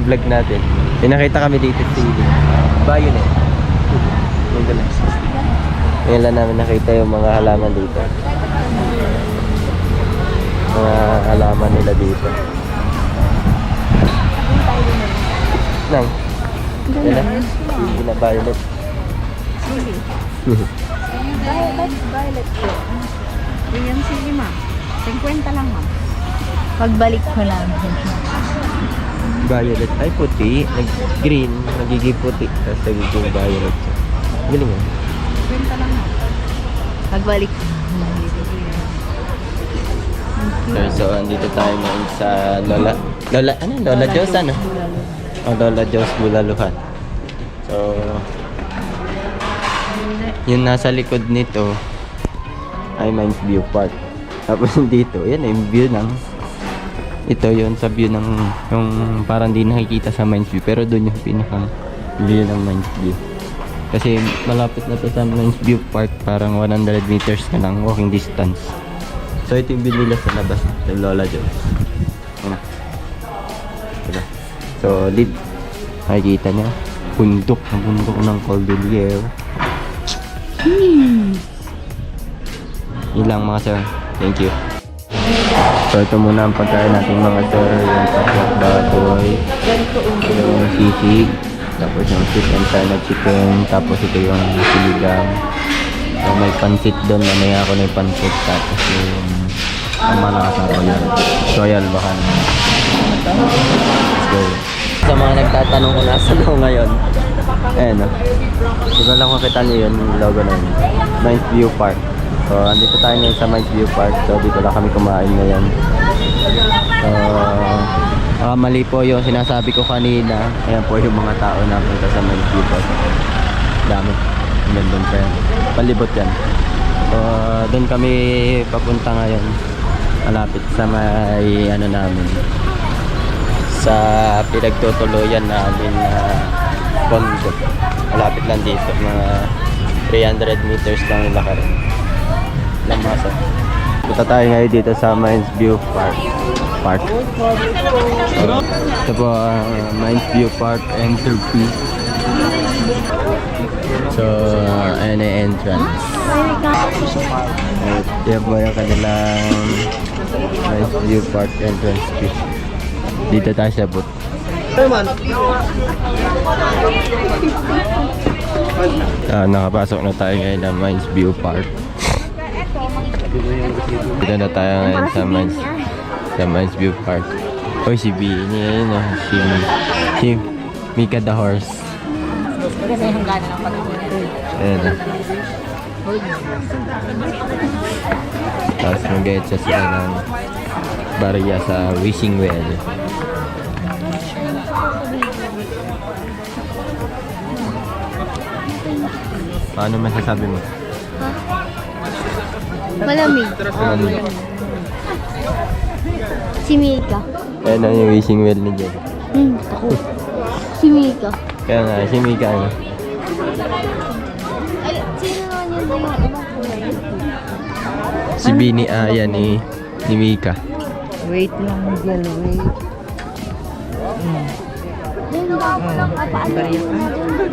vlog natin. Pinakita kami dito sa Ili. Violet. Yung dala. Ngayon lang namin nakita yung mga halaman dito. Mga halaman nila dito. Nang? Na. Hindi na violet. Violet, violet yun. Yan, sige ma'am. 50 lang ma'am. Pagbalik ko lang. Violet. Ay, puti. Nag-green. Nagiging puti. Tapos nagiging violet. siya. Galing ah. 50 lang. Pagbalik ko. So, so, andito tayo ngayon sa Lola. Lola, ano? Lola Diyos, ano? Oh, Lola Diyos Bulaluhan. So, yung nasa likod nito ay Mines View Park. Tapos dito, yan yung view ng ito yon sa view ng yung parang di nakikita sa Mines View pero doon yung pinakang view ng Mines View. Kasi malapit na to sa Mines View Park, parang 100 meters ka lang walking distance. So ito yung binila sa labas ng Lola Jones. Ano? Diba? So, lead. Nakikita niyo. Bundok na bundok ng Cordillera. Yun lang mga sir. Thank you. So ito muna ang pagkain natin mga sir. Yung pakwat baboy. Yung sisig. Tapos yung sweet and sour chicken. Tapos ito yung siligang. So may pansit doon. Mamaya ako na yung pansit. Tapos yung ang malakas ng royal. Royal bahan. Let's go. Sa mga nagtatanong kung nasa ako ngayon. Ayan o. Diba lang makita niyo yun, logo na yun. Mines View Park. So, andito tayo ngayon sa Mines View Park. So, dito lang kami kumain ngayon. So, baka mali po yung sinasabi ko kanina. Ayan po yung mga tao na punta sa Mines View Park. Dami. Doon pa yan. Palibot yan. So, doon kami papunta ngayon. Malapit sa may ano namin. Sa pinagtutuluyan namin na condo. Malapit lang dito. Mga 300 meters lang yung lakarin. Lamasa. Punta tayo ngayon dito sa Mines View Park. Park. Ito po ang Mines View Park entry. So, ayan na entrance. Yan po yung kanilang Mines View Park entrance fee. Dito tayo sa booth. Ah, nakapasok na tayo ngayon ng Mines View Park. Dito na tayo ngayon sa Mines, sa Mines View Park. Oy, si Beanie, yun oh, si, si Mika the Horse. Kasi yung gana ng pag-ibig. Ayan oh. Tapos mag-get siya sila ng barya sa wishing well. Paano masasabi mo? Malamig. Malamig. Si Mika. Ayan ang yung wishing well ni Jen. Hmm, ako. Si Mika. Kaya nga, si Mika ano. Ay, sino naman yun yung ibang kulay? Si Bini Aya ni, ni Mika. Wait lang, girl, wait. Yung lang kapaano.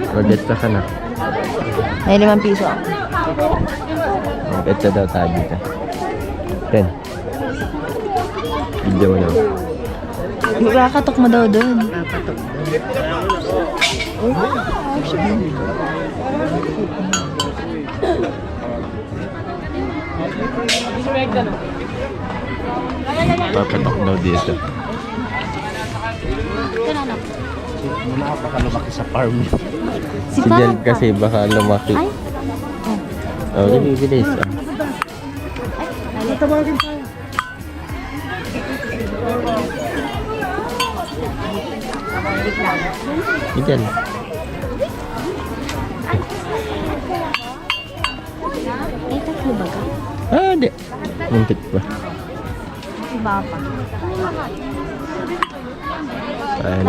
Mag-get ka na. May limang piso ako. Mag-get daw tayo dito. Ten. Video mo na. Kakatok mo daw doon. Kakatok Papatok daw dito. Si Si Jen Papa. kasi baka lumaki. Ay, Oh, dali, bilis. ah. Si Jen. ay tatlo ba ka? Ah, di. Muntik pa. Si Papa. Ayan